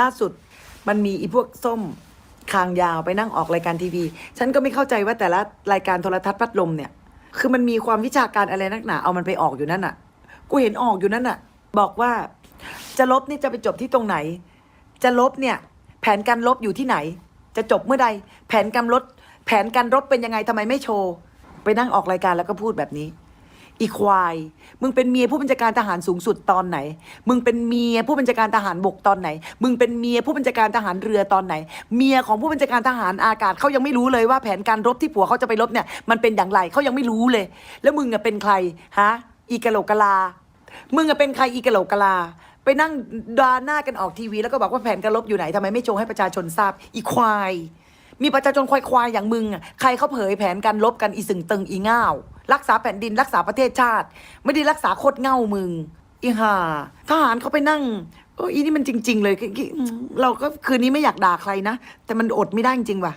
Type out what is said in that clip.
ล่าสุดมันมีอีพวกส้มคางยาวไปนั่งออกรายการทีวี ฉันก็ไม่เข้าใจว่าแต่ละรายการโทรทัศน์พัดลมเนี่ย คือมันมีความวิชาการอะไรนักหนา เอามันไปออกอยู่นั่นน่ะ กูเห็นออกอยู่นั่นน่ะ บอกว่าจะลบนี่จะไปจบที่ตรงไหน จะลบเนี่ย แผนการลบอยู่ที่ไหน จะจบเมื่อใด แผนการลบแผนการรบเป็นยังไงทำไมไม่โชว์ ไปนั่งออกรายการแล้วก็พูดแบบนี้ อีควาย มึงเป็นเมียผู้บัญชาการทหารสูงสุดตอนไหน มึงเป็นเมียผู้บัญชาการทหารบกตอนไหน มึงเป็นเมียผู้บัญชาการทหารเรือตอนไหน เมียของผู้บัญชาการทหารอากาศเขายังไม่รู้เลยว่าแผนการรบที่ผัวเขาจะไปรบเนี่ยมันเป็นอย่างไรเขายังไม่รู้เลย แล้วมึงอะเป็นใครฮะอีกะโหลกกะลา มึงอะเป็นใครอีกะโหลกกะลา ไปนั่งดาหน้ากันออกทีวี แล้วก็บอกว่าแผนการรบอยู่ไหนทำไมไม่โชว์ให้ประชาชนทราบอีควาย มีประชาชนควายควายๆอย่างมึงอะใครเขาเผยแผนการลบกันอีสึงตึงอีง่าว รักษาแผ่นดินรักษาประเทศชาติ ไม่ได้รักษาโคตรเง่ามึง อีห่าทหารเขาไปนั่งเอออีนี่มันจริง ๆ เลยเราก็คืนนี้ไม่อยากด่าใครนะ แต่มันอดไม่ได้จริงว่ะ